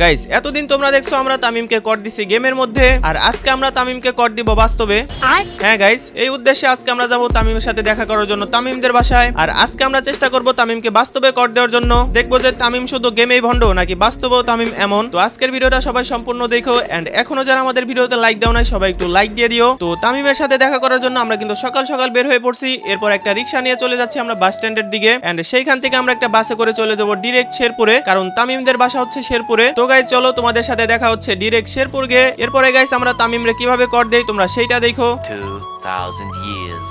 Guys এতদিন তোমরা দেখছ আমরা তামিমকে কর দিছি গেমের মধ্যে আর আজকে আমরা তামিমকে কর দিব বাস্তবে। হ্যাঁ গাইস এই উদ্দেশ্যে আজকে আমরা যাব তামিমের সাথে দেখা করার জন্য তামিমদের বাসায় আর আজকে আমরা চেষ্টা করব তামিমকে বাস্তবে কর দেওয়ার জন্য। দেখব যে তামিম শুধু গেমেই ভণ্ড নাকি বাস্তবেও তামিম এমন? তো আজকের ভিডিওটা সবাই সম্পূর্ণ দেখো এন্ড এখনও যারা আমাদের ভিডিওতে লাইক দাও নাই সবাই একটু লাইক দিয়ে দিও। তো তামিমের সাথে দেখা করার জন্য আমরা কিন্তু সকাল সকাল বের হয়ে পড়ছি এরপর একটা রিক্সা নিয়ে চলে যাচ্ছি আমরা বাস স্ট্যান্ডের দিকে এন্ড সেইখান থেকে আমরা একটা বাসে করে চলে যাব ডিরেক্ট শেরপুরে কারণ তামিমদের বাসা হচ্ছে শেরপুরে। তো গাইজ চলো তোমাদের সাথে দেখা হচ্ছে ডিরেক্ট শেরপুর গে এরপরে গাইজ আমরা তামিমরে কীভাবে কর দেই তোমরা সেইটা দেখো 2,000 years.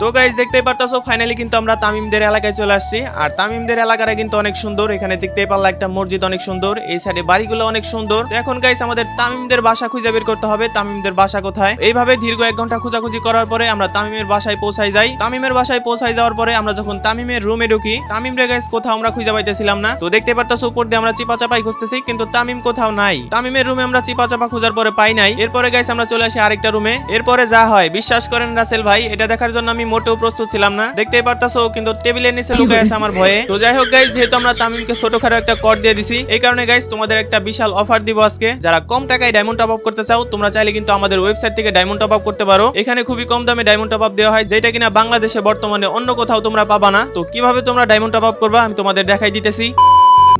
তো গাইজ দেখতেই পারতাছো ফাইনালি কিন্তু আমরা তামিমদের এলাকায় চলে আসছি। আর তামিমদের এলাকাটা কিন্তু অনেক সুন্দর, এখানে দেখতেই পারলা একটা মসজিদ অনেক সুন্দর, এই সাইডে বাড়িগুলো অনেক সুন্দর। তো এখন গাইস আমাদের তামিমদের বাসা খুঁজে বের করতে হবে, তামিমদের বাসা কোথায়? এইভাবে দীর্ঘ এক ঘণ্টা খোঁজাখুঁজি করার পরে আমরা তামিমের বাসায় পৌঁছাই যাই। তামিমের বাসায় পৌঁছাই যাওয়ার পরে আমরা যখন তামিমের রুমে ঢুকি তামিম রে গাইস কোথাও আমরা খুঁজে পাইতেছিলাম না। তো দেখতে পারতাছো, উপর দিয়ে আমরা চিপা চাপাই খুঁজতেছি, কিন্তু তামিম কোথাও নাই। তামিমের রুমে আমরা চিপা চাপা খোঁজার পরে পাই নাই। এরপরে গাইস আমরা চলে আসি আরেকটা রুমে এরপরে যা হয়, বিশ্বাস করেন রাসেল ভাই এটা দেখার জন্য আমি মোটেও প্রস্তুত ছিলাম না। দেখতেই পারতাছো কিন্তু টেবিলের নিচে লুকায় আছে আমার ভয়ে। তো যাই হোক গাইস যেহেতু আমরা তামিমকে ছোটখাটো একটা কর দিয়ে দিছি এই কারণে গাইস তোমাদের একটা বিশাল অফার দিব আজকে। যারা কম টাকায় ডায়মন্ড টপ আপ করতে চাও তোমরা চাইলে কিন্তু আমাদের ওয়েবসাইট থেকে ডায়মন্ড টপ আপ করতে পারো। এখানে খুবই কম দামে ডায়মন্ড টপ আপ দেওয়া হয় যেটা কিনা বাংলাদেশে বর্তমানে অন্য কোথাও তোমরা পাবা না। তো কীভাবে তোমরা ডায়মন্ড টপ আপ করবা আমি তোমাদের দেখাই দিতেছি।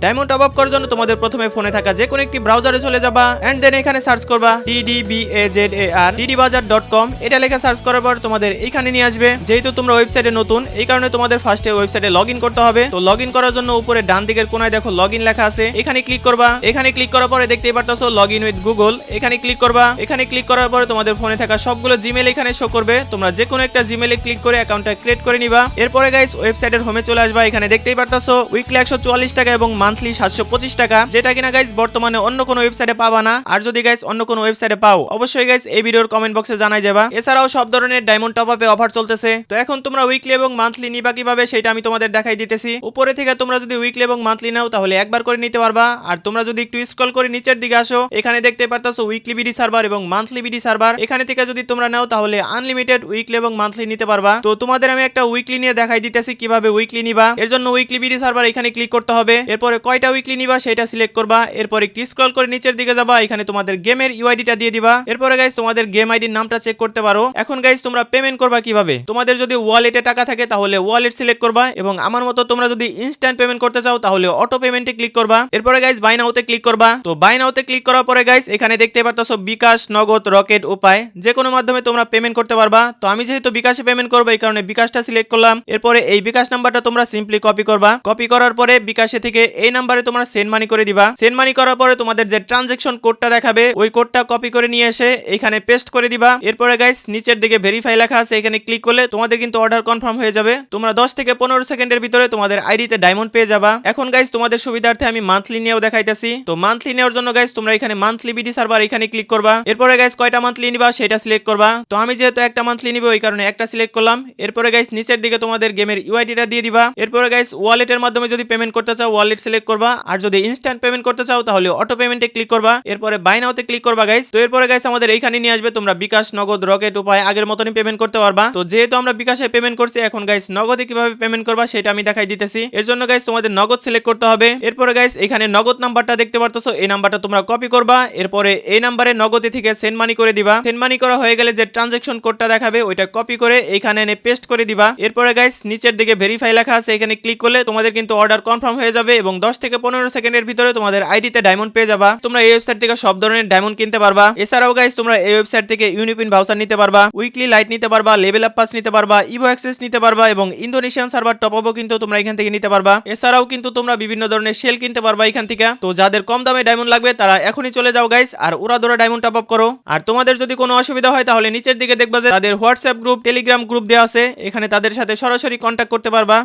ডায়মন্ড টপ আপ করার জন্য তোমাদের প্রথমে ফোনে থাকা যে কোনো একটি ব্রাউজারে চলে যাবা এন্ড দেন এখানে সার্চ করবা ddbazar ddbazaar.com এটা লেখা সার্চ করার পর তোমাদের এখানে নিয়ে আসবে। যেহেতু তোমরা ওয়েবসাইটে নতুন, এই কারণে তোমাদের ফার্স্টে ওয়েবসাইটে লগইন করতে হবে। তো লগইন করার জন্য উপরে ডান দিকের কোনায় দেখো লগইন লেখা আছে। এখানে ক্লিক করবা। এখানে ক্লিক করার পরে দেখতেই পারতাছো লগইন উইথ গুগল এখানে ক্লিক করবা। এখানে ক্লিক করার পরে তোমাদের ফোনে থাকা সবগুলো জিমেল এখানে শো করবে। তোমরা যে কোনো একটা জিমেলে ক্লিক করে অ্যাকাউন্টটা ক্রিয়েট করে নিবা। এরপরে গাইস ওয়েবসাইটের হোমে চলে আসবা। এখানে দেখতেই পারতাছো উইকলি একশো চুয়াল্লিশ টাকা এবং মান্থলি সাতশো পঁচিশ টাকা, যেটা কিনা গাইস বর্তমানে অন্য কোনো ওয়েবসাইটে পাবা না। আর যদি গাইস অন্য কোনো ওয়েবসাইটে পাও, অবশ্যই গাইস এই ভিডিওর কমেন্ট বক্সে জানাই যাবা। এছাড়াও সব ধরনের ডায়মন্ড টপ আপে অফার চলতেছে। তো এখন তোমরা উইকলি এবং মান্থলি নিবা কীভাবে, সেটা আমি তোমাদের দেখাই দিতেছি। উপরে থেকে তোমরা যদি উইকলি এবং মান্থলি নাও, তাহলে একবার করে নিতে পারবা। আর তোমরা যদি একটু স্ক্রল করে নিচের দিকে আসো, এখানে দেখতে পারতাছো উইকলি বিডি সার্ভার এবং মান্থলি বিডি সার্ভার এখানে থেকে যদি তোমরা নাও, তাহলে আনলিমিটেড উইকলি এবং মান্থলি নিতে পারবা। তো তোমাদের আমি একটা উইকলি নিয়ে দেখাই দিতেছি কীভাবে উইকলি নিবা। এর জন্য উইকলি বিডি সার্ভার এখানে ক্লিক করতে হবে। এরপরে কয়টা উইকলি নিবা সেটা সিলেক্ট করবা। এরপরে একটু স্ক্রল করে নিচের দিকে যাবা, এখানে তোমাদের গেমের ইউআইডিটা দিয়ে দিবা। এরপরে গাইস তোমাদের গেম আইডির নামটা চেক করতে পারো। এখন গাইস তোমরা পেমেন্ট করবা কীভাবে? তোমাদের যদি ওয়ালেটে টাকা থাকে, তাহলে ওয়ালেট সিলেক্ট করবা এবং আমার মতো তোমরা যদি ইনস্ট্যান্ট পেমেন্ট করতে চাও, তাহলে অটো পেমেন্টে ক্লিক করবা। এরপরে গাইস বাই নাওতে ক্লিক করবা। তো বাই নাওতে ক্লিক করার পরে গাইস এখানে দেখতে পারতাছো বিকাশ, নগদ, রকেট, উপায়। যে কোনো মাধ্যমে তোমরা পেমেন্ট করতে পারবা। তো আমি যেহেতু বিকাশে পেমেন্ট করব, এই কারণে বিকাশটা সিলেক্ট করলাম। এরপরে এই বিকাশ নাম্বারটা তোমরা সিম্পলি কপি করবা। কপি করার পরে বিকাশে থেকে এই নাম্বারে তোমরা সেন্ড মানি করে দিবা। সেন্ড মানি করার পরে তোমাদের যে ট্রানজেকশন কোডটা দেখাবে, ওই কোডটা কপি করে নিয়ে এসে এখানে পেস্ট করে দিবা। এরপরে গাইস নিচের দিকে ভেরিফাই লেখা আছে, এখানে ক্লিক করলে তোমাদের কিন্তু অর্ডার কনফার্ম হয়ে যাবে। তোমরা 10 থেকে পনেরো সেকেন্ডের ভিতরে তোমাদের আইডিতে ডায়মন্ড পেয়ে যাবা। এখন গাইস তোমাদের সুবিধার্থে আমি মান্থলি নিয়েও দেখাইতেছি। তো মান্থলি নেওয়ার জন্য গাইস তোমরা এখানে মান্থলি বিডি সার্ভার এখানে ক্লিক করবা। এরপরে গাইস কয়টা মান্থলি নিবা সেটা সিলেক্ট করবা। তো আমি যেহেতু একটা মান্থলি নিব ওই কারণে একটা সিলেক্ট করলাম। এরপরে গাইস নিচের দিকে তোমাদের গেমের ইউআইডিটা দিয়ে দিবা। এরপরে গাইস ওয়ালেটের মাধ্যমে যদি পেমেন্ট করতে চাও ওয়ালেট সিলেক্ট করবা। আর যদি ইনস্ট্যান্ট পেমেন্ট করতে চাও, তাহলে অটো পেমেন্টে ক্লিক করবা। এরপরে বাই নাওতে ক্লিক করবা গাইস তো এরপরে গাইস আমাদের এইখানে নিয়ে আসবে। তোমরা বিকাশ, নগদ রকেট উপায় আগের মতনই পেমেন্ট করতে পারবা। তো যেহেতু আমরা বিকাশে পেমেন্ট করছি, এখন গাইস নগদে কীভাবে পেমেন্ট করবা, সেটা আমি দেখাই দিতেছি। এর জন্য গাইস তোমাদের নগদ সিলেক্ট করতে হবে। এরপরে গাইস এখানে নগদ নাম্বারটা দেখতে পারতেছো। এই নাম্বারটা তোমরা কপি করবা। এরপরে এই নাম্বারে নগদে থেকে সেন্ড মানি করে দিবা। সেন্ড মানি করা হয়ে গেলে যে ট্রানজেকশন কোডটা দেখাবে, ওইটা কপি করে এখানে এনে পেস্ট করে দিবা। এরপরে গাইস নিচের দিকে ভেরিফাই লেখা আছে। এখানে ক্লিক করলে তোমাদের কিন্তু অর্ডার কনফার্ম হয়ে যাবে এবং 10 থেকে পনেরো সেকেন্ডের ভিতরে তোমাদের আইডিতে ডায়মন্ড পেয়ে যাবা। তোমরা এই ওয়েবসাইট থেকে সব ধরনের ডায়মন্ড কিনতে পারবা। এছাড়াও গাইস তোমরা এই ওয়েবসাইট থেকে ইউনিপিন ভাউচার নিতে পারবা উইকলি লাইট নিতে পারবা লেভেল আপ পাস নিতে পারবা ইভো অ্যাক্সেস নিতে পারবা এবং ইন্দোনেশিয়ান সার্ভার টপ আপও কিন্তু তোমরা এখান থেকে নিতে পারবা। এছাড়াও কিন্তু তোমরা বিভিন্ন ধরনের সেল কিনতে পারবা এখান থেকে। তো যাদের কম দামে ডায়মন্ড লাগবে, তারা এখনই চলে যাও গাইস আর ওরা ধরে ডায়মন্ড টপ আপ করো। আর তোমাদের যদি কোনো অসুবিধা হয়, তাহলে নিচের দিকে দেখবা যে তাদের হোয়াটসঅ্যাপ গ্রুপ টেলিগ্রাম গ্রুপ দেওয়া আছে। এখানে তাদের সাথে সরাসরি কন্ট্যাক্ট করতে পারবা।